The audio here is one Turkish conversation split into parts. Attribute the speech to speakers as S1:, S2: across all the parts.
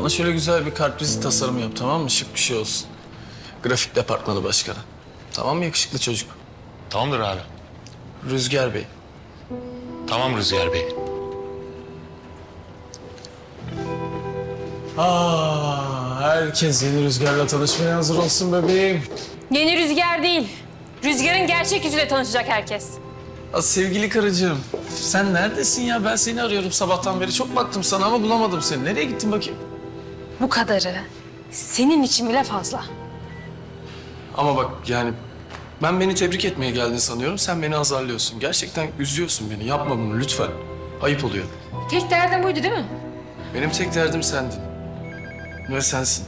S1: Bana şöyle güzel bir kartvizit tasarımı yap tamam mı? Şık bir şey olsun. Grafik departmanı başkanı. Tamam mı yakışıklı çocuk?
S2: Tamamdır abi.
S1: Rüzgar Bey.
S2: Tamam Rüzgar Bey.
S1: Aa, herkes yeni Rüzgar'la tanışmaya hazır olsun bebeğim.
S3: Yeni rüzgar değil. Rüzgarın gerçek yüzüyle tanışacak herkes.
S1: Aa, sevgili karıcığım, sen neredesin ya? Ben seni arıyorum sabahtan beri. Çok baktım sana ama bulamadım seni. Nereye gittin bakayım?
S3: Bu kadarı senin için bile fazla.
S1: Ama bak yani ben beni tebrik etmeye geldin sanıyorum. Sen beni azarlıyorsun. Gerçekten üzüyorsun beni. Yapma bunu lütfen. Ayıp oluyor.
S3: Tek derdin buydu değil mi?
S1: Benim tek derdim sendin. Ve sensin.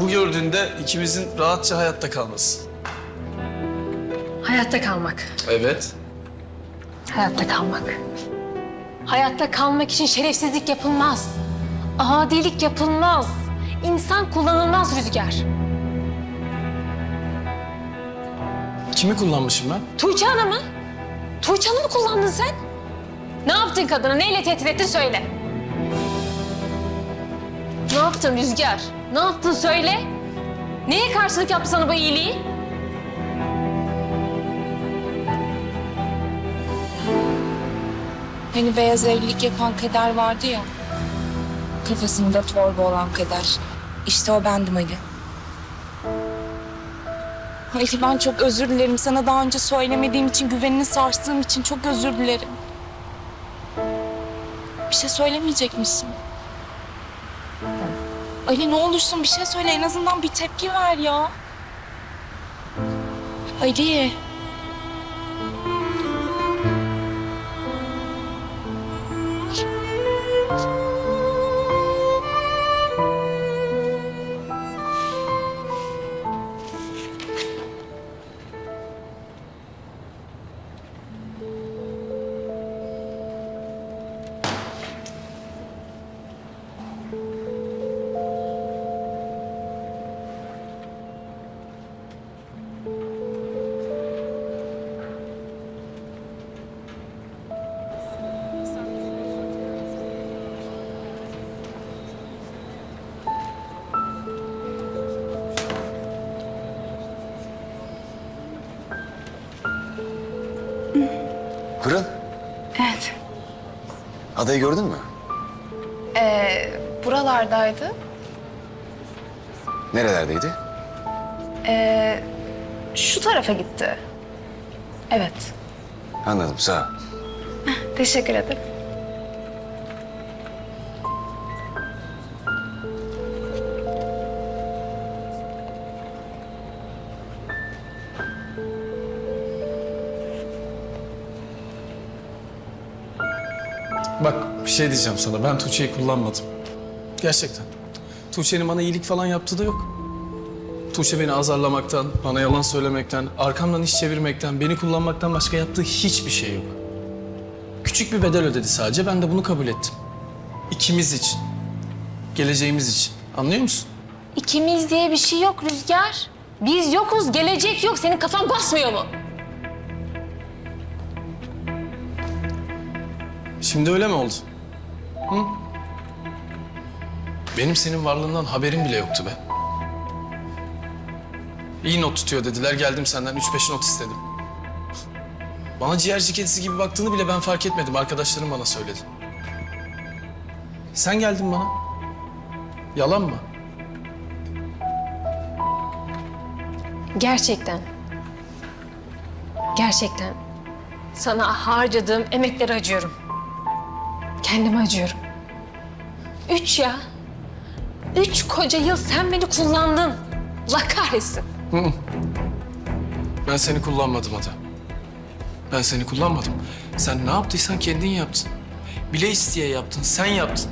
S1: Bu gördüğünde ikimizin rahatça hayatta kalması.
S3: Hayatta kalmak.
S1: Evet.
S3: Hayatta kalmak. Hayatta kalmak için şerefsizlik yapılmaz. Adilik yapılmaz. İnsan kullanılmaz rüzgar.
S1: Kimi kullanmışım ben?
S3: Tuğçe Hanım'ı mı? Tuğçe Hanım'ı mı kullandın sen? Ne yaptın kadına? Neyle tehdit ettin söyle. Ne yaptın Rüzgar? Ne yaptın söyle. Neye karşılık yaptı sana bu iyiliği?
S4: Hani beyaz evlilik yapan kader vardı ya. Kafasında torba olan kader. İşte o bendim Ali. Ali ben çok özür dilerim. Sana daha önce söylemediğim için, güvenini sarstığım için çok özür dilerim. Bir şey söylemeyecek misin? Ali ne olursun bir şey söyle. En azından bir tepki ver ya. Ali.
S5: Pırıl,
S6: Evet.
S5: adayı gördün mü?
S6: Ee, buralardaydı.
S5: Nerelerdeydi?
S6: Ee, şu tarafa gitti. Evet.
S5: Anladım, sağ ol.
S6: Teşekkür ederim.
S1: Bak bir şey diyeceğim sana. Ben Tuğçe'yi kullanmadım. Gerçekten. Tuğçe'nin bana iyilik falan yaptığı da yok. Tuğçe beni azarlamaktan, bana yalan söylemekten, arkamdan iş çevirmekten, beni kullanmaktan başka yaptığı hiçbir şey yok. Küçük bir bedel ödedi sadece. Ben de bunu kabul ettim. İkimiz için. Geleceğimiz için. Anlıyor musun?
S3: İkimiz diye bir şey yok Rüzgar. Biz yokuz, gelecek yok. Senin kafan basmıyor mu?
S1: Şimdi öyle mi oldu? Hı? Benim senin varlığından haberim bile yoktu be. İyi not tutuyor dediler. Geldim senden üç beş not istedim. Bana ciğerci kedisi gibi baktığını bile ben fark etmedim. Arkadaşlarım bana söyledi. Sen geldin bana. Yalan mı?
S3: Gerçekten. Gerçekten. Sana harcadığım emekleri acıyorum. Kendime acıyorum. Üç ya. Üç koca yıl sen beni kullandın. Allah kahretsin.
S1: Ben seni kullanmadım Ada. Ben seni kullanmadım. Sen ne yaptıysan kendin yaptın. Bile isteye yaptın, sen yaptın.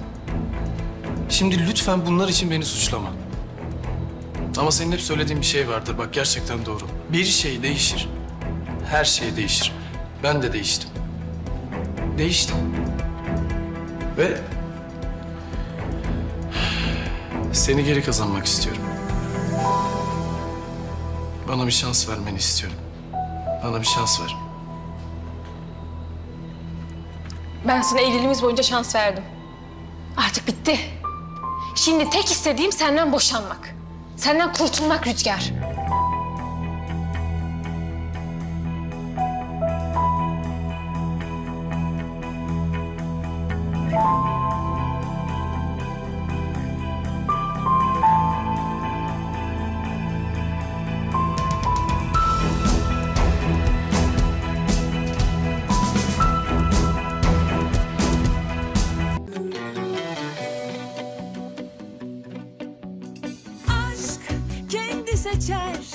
S1: Şimdi lütfen bunlar için beni suçlama. Ama senin hep söylediğin bir şey vardır. Bak gerçekten doğru. Bir şey değişir. Her şey değişir. Ben de değiştim. Değiştim. Ve seni geri kazanmak istiyorum. Bana bir şans vermeni istiyorum. Bana bir şans ver.
S3: Ben sana evliliğimiz boyunca şans verdim. Artık bitti. Şimdi tek istediğim senden boşanmak. Senden kurtulmak Rüzgar.
S7: kaçar